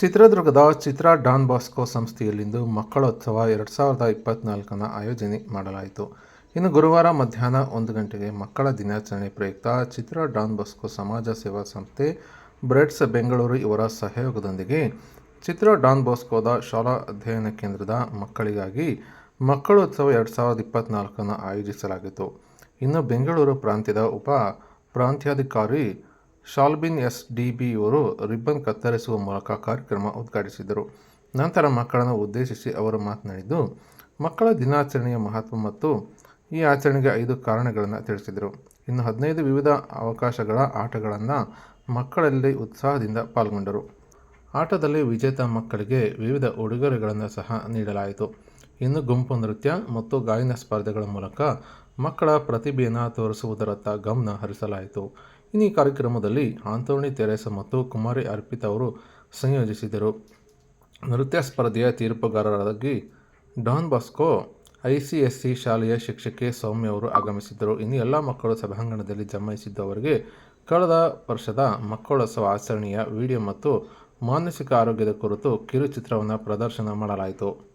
ಚಿತ್ರದುರ್ಗದ ಚಿತ್ರ Don Bosco ಸಂಸ್ಥೆಯಲ್ಲಿಂದು ಮಕ್ಕಳೋತ್ಸವ ಎರಡು ಸಾವಿರದ ಇಪ್ಪತ್ನಾಲ್ಕನ ಆಯೋಜನೆ ಮಾಡಲಾಯಿತು. ಇನ್ನು ಗುರುವಾರ ಮಧ್ಯಾಹ್ನ ಒಂದು ಗಂಟೆಗೆ ಮಕ್ಕಳ ದಿನಾಚರಣೆ ಪ್ರಯುಕ್ತ ಚಿತ್ರ ಡಾನ್ ಬಾಸ್ಕೋ ಸಮಾಜ ಸೇವಾ ಸಂಸ್ಥೆ ಬ್ರೆಡ್ಸ್ ಬೆಂಗಳೂರು ಇವರ ಸಹಯೋಗದೊಂದಿಗೆ ಚಿತ್ರ ಡಾನ್ ಬಾಸ್ಕೋದ ಶಾಲಾ ಅಧ್ಯಯನ ಕೇಂದ್ರದ ಮಕ್ಕಳಿಗಾಗಿ ಮಕ್ಕಳೋತ್ಸವ ಎರಡು ಸಾವಿರದ ಇಪ್ಪತ್ನಾಲ್ಕನ್ನು ಆಯೋಜಿಸಲಾಗಿತ್ತು. ಇನ್ನು ಬೆಂಗಳೂರು ಪ್ರಾಂತ್ಯದ ಉಪ ಪ್ರಾಂತ್ಯಾಧಿಕಾರಿ ಶಾಲ್ಬಿನ್ ಎಸ್ ಡಿ ಬಿಯವರು ರಿಬ್ಬನ್ ಕತ್ತರಿಸುವ ಮೂಲಕ ಕಾರ್ಯಕ್ರಮ ಉದ್ಘಾಟಿಸಿದರು. ನಂತರ ಮಕ್ಕಳನ್ನು ಉದ್ದೇಶಿಸಿ ಅವರು ಮಾತನಾಡಿದ್ದು, ಮಕ್ಕಳ ದಿನಾಚರಣೆಯ ಮಹತ್ವ ಮತ್ತು ಈ ಆಚರಣೆಗೆ ಐದು ಕಾರಣಗಳನ್ನು ತಿಳಿಸಿದರು. ಇನ್ನು ಹದಿನೈದು ವಿವಿಧ ಅವಕಾಶಗಳ ಆಟಗಳನ್ನು ಮಕ್ಕಳಲ್ಲಿ ಉತ್ಸಾಹದಿಂದ ಪಾಲ್ಗೊಂಡರು. ಆಟದಲ್ಲಿ ವಿಜೇತ ಮಕ್ಕಳಿಗೆ ವಿವಿಧ ಉಡುಗೊರೆಗಳನ್ನು ಸಹ ನೀಡಲಾಯಿತು. ಇನ್ನು ಗುಂಪು ನೃತ್ಯ ಮತ್ತು ಗಾಯನ ಸ್ಪರ್ಧೆಗಳ ಮೂಲಕ ಮಕ್ಕಳ ಪ್ರತಿಭೆಯನ್ನು ತೋರಿಸುವುದರತ್ತ ಗಮನ ಹರಿಸಲಾಯಿತು. ಇನ್ನು ಈ ಕಾರ್ಯಕ್ರಮದಲ್ಲಿ ಆಂತೋಣಿ ತೆರೇಸ ಮತ್ತು ಕುಮಾರಿ ಅರ್ಪಿತಾ ಅವರು ಸಂಯೋಜಿಸಿದರು. ನೃತ್ಯ ಸ್ಪರ್ಧೆಯ ತೀರ್ಪುಗಾರರಾಗಿ Don Bosco, I C S C ಶಾಲೆಯ ಶಿಕ್ಷಕಿ ಸೌಮ್ಯ ಅವರು ಆಗಮಿಸಿದ್ದರು. ಇನ್ನು ಎಲ್ಲ ಮಕ್ಕಳು ಸಭಾಂಗಣದಲ್ಲಿ ಜಮಾಯಿಸಿದ್ದವರಿಗೆ ಕಳೆದ ವರ್ಷದ ಮಕ್ಕಳೋತ್ಸವ ಆಚರಣೆಯ ವಿಡಿಯೋ ಮತ್ತು ಮಾನಸಿಕ ಆರೋಗ್ಯದ ಕುರಿತು ಕಿರುಚಿತ್ರವನ್ನು ಪ್ರದರ್ಶನ ಮಾಡಲಾಯಿತು.